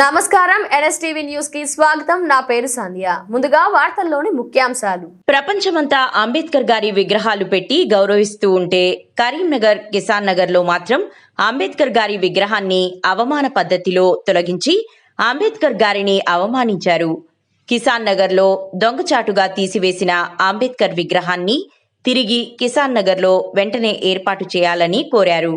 నమస్కారం ఎన్ఎస్టీవీ న్యూస్కి స్వాగతం. నా పేరు సంధ్య. ముందుగా వార్తల్లోని ముఖ్యాంశాలు. ప్రపంచమంతా అంబేద్కర్ గారి విగ్రహాలు పెట్టి గౌరవిస్తూ ఉంటే కరీంనగర్ కిసాన్ నగర్లో మాత్రం అంబేద్కర్ గారి విగ్రహాన్ని అవమాన పద్ధతిలో తొలగించి అంబేద్కర్ గారిని అవమానించారు. కిసాన్ నగర్లో దొంగచాటుగా తీసివేసిన అంబేద్కర్ విగ్రహాన్ని తిరిగి కిసాన్ నగర్లో వెంటనే ఏర్పాటు చేయాలని కోరారు.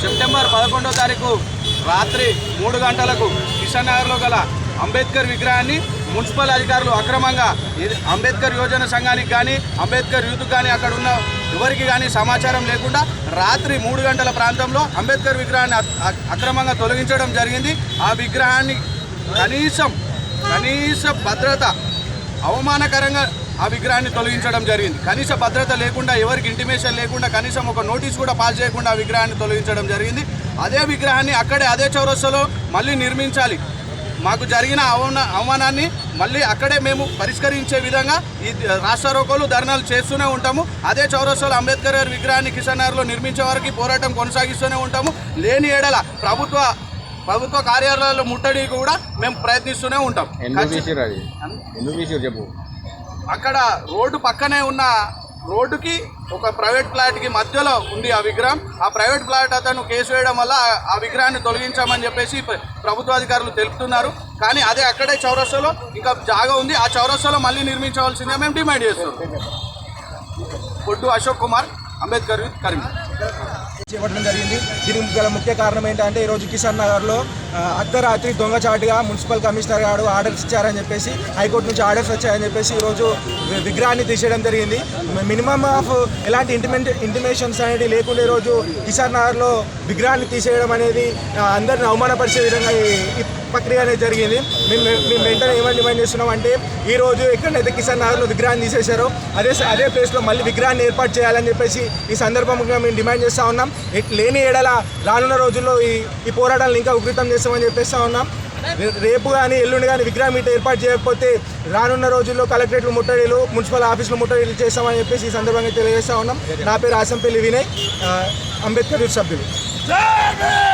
సెప్టెంబర్ పదకొండో తారీఖు రాత్రి మూడు గంటలకు కిషన్ నగర్లో గల అంబేద్కర్ విగ్రహాన్ని మున్సిపల్ అధికారులు అక్రమంగా ఇది అంబేద్కర్ యోజన సంఘానికి కానీ అంబేద్కర్ యూత్ కానీ అక్కడ ఉన్న ఎవరికి కానీ సమాచారం లేకుండా రాత్రి మూడు గంటల ప్రాంతంలో అంబేద్కర్ విగ్రహాన్ని అక్రమంగా తొలగించడం జరిగింది. ఆ విగ్రహాన్ని కనీసం కనీస భద్రత అవమానకరంగా ఆ విగ్రహాన్ని తొలగించడం జరిగింది. కనీస భద్రత లేకుండా ఎవరికి ఇంటిమేషన్ లేకుండా కనీసం ఒక నోటీస్ కూడా పాస్ చేయకుండా ఆ విగ్రహాన్ని తొలగించడం జరిగింది. అదే విగ్రహాన్ని అక్కడే అదే చౌరస్తలో మళ్ళీ నిర్మించాలి. మాకు జరిగిన అవమాన అవమానాన్ని మళ్ళీ అక్కడే మేము పరిష్కరించే విధంగా ఈ రాష్ట్ర రోకోలు ధర్నాలు చేస్తూనే ఉంటాము. అదే చౌరస్తాలో అంబేద్కర్ గారి విగ్రహాన్ని కిషన్ నగర్లో నిర్మించే వరకు పోరాటం కొనసాగిస్తూనే ఉంటాము. లేని ఏడల ప్రభుత్వ ప్రభుత్వ కార్యాలయాల్లో ముట్టడి కూడా మేము ప్రయత్నిస్తూనే ఉంటాం. చెప్పు. అక్కడ రోడ్డు పక్కనే ఉన్న రోడ్డుకి ఒక ప్రైవేట్ ఫ్లాట్కి మధ్యలో ఉంది ఆ విగ్రహం. ఆ ప్రైవేట్ ఫ్లాట్ అతను కేసు వేయడం వల్ల ఆ- విగ్రహాన్ని తొలగించామని చెప్పేసి ప్ర- ప్రభుత్వ అధికారులు తెలుపుతున్నారు. కానీ అదే అక్కడే చౌరస్తాలో ఇంకా జాగా ఉంది. ఆ చౌరస్తాలో మళ్ళీ నిర్మించవలసిందే మేము డిమాండ్ చేస్తున్నాం. పొట్టు అశోక్ కుమార్ అంబేద్కర్ కరీంనగర్. చేపట్టడం జరిగింది. దీనికి గల ముఖ్య కారణం ఏంటంటే ఈరోజు కిసాన్ నగర్లో అర్ధరాత్రి దొంగచాటుగా మున్సిపల్ కమిషనర్ గారు ఆర్డర్స్ ఇచ్చారని చెప్పేసి హైకోర్టు నుంచి ఆర్డర్స్ వచ్చాయని చెప్పేసి ఈరోజు విగ్రహాన్ని తీసేయడం జరిగింది. మినిమం ఆఫ్ ఎలాంటి ఇంటిమెంట్ ఇంటిమేషన్స్ అనేది లేకుండా ఈరోజు కిసాన్ నగర్లో విగ్రహాన్ని తీసేయడం అనేది అందరిని అవమానపరిచే విధంగా ప్రక్రియ అనేది జరిగింది. మేము మేము వెంటనే ఏమని డిమాండ్ చేస్తున్నాం అంటే ఈ రోజు ఎక్కడైతే కిసాన్ నగర్లో విగ్రహాన్ని తీసేశారో అదే అదే ప్లేస్లో మళ్ళీ విగ్రహాన్ని ఏర్పాటు చేయాలని చెప్పేసి ఈ సందర్భంగా మేము డిమాండ్ చేస్తూ ఉన్నాం. లేని ఏడల రానున్న రోజుల్లో ఈ ఈ పోరాటాలను ఇంకా ఉధృతం చేస్తామని చెప్పేస్తా ఉన్నాం. రేపు కానీ ఎల్లుండి కానీ విగ్రహం ఇటు ఏర్పాటు చేయకపోతే రానున్న రోజుల్లో కలెక్టరేట్లు ముట్టడిలు మున్సిపల్ ఆఫీసులు ముట్టడిలు చేస్తామని చెప్పేసి ఈ సందర్భంగా తెలియజేస్తా ఉన్నాం. నా పేరు ఆసంపల్లి వినయ్ అంబేద్కర్ సభ్యులు.